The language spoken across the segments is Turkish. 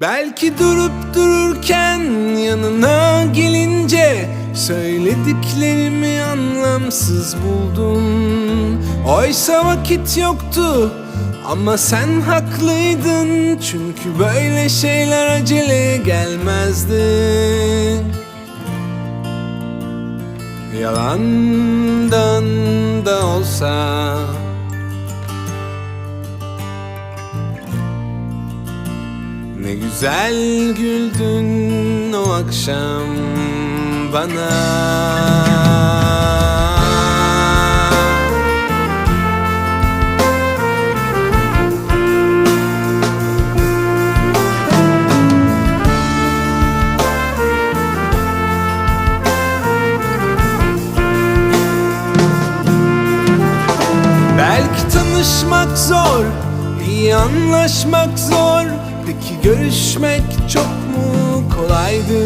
Belki durup dururken yanına gelince Söylediklerimi anlamsız buldun Oysa vakit yoktu ama sen haklıydın. Çünkü böyle şeyler acele gelmezdi. Yalandan da Ne güzel güldün o akşam bana. Belki tanışmak zor, iyi anlaşmak zor. Peki görüşmek çok mu kolaydı?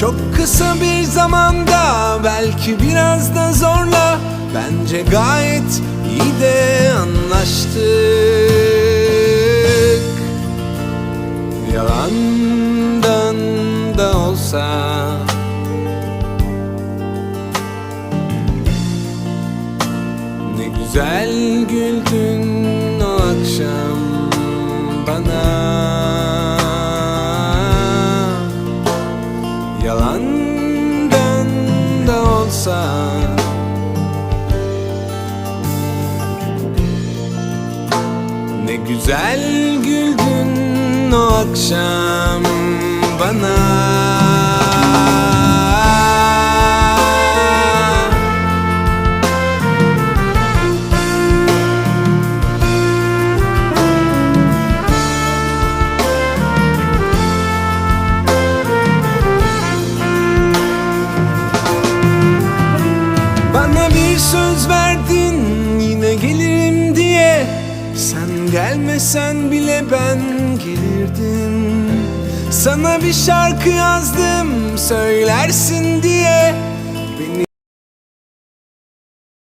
Çok kısa bir zamanda belki biraz da zorla. Bence gayet iyi de anlaştık. Yalandan da olsa. Ne güzel güldün bana Yalandan da olsa. Ne güzel güldün o akşam bana Sen gelmesen bile ben gelirdim. Sana bir şarkı yazdım söylersin diye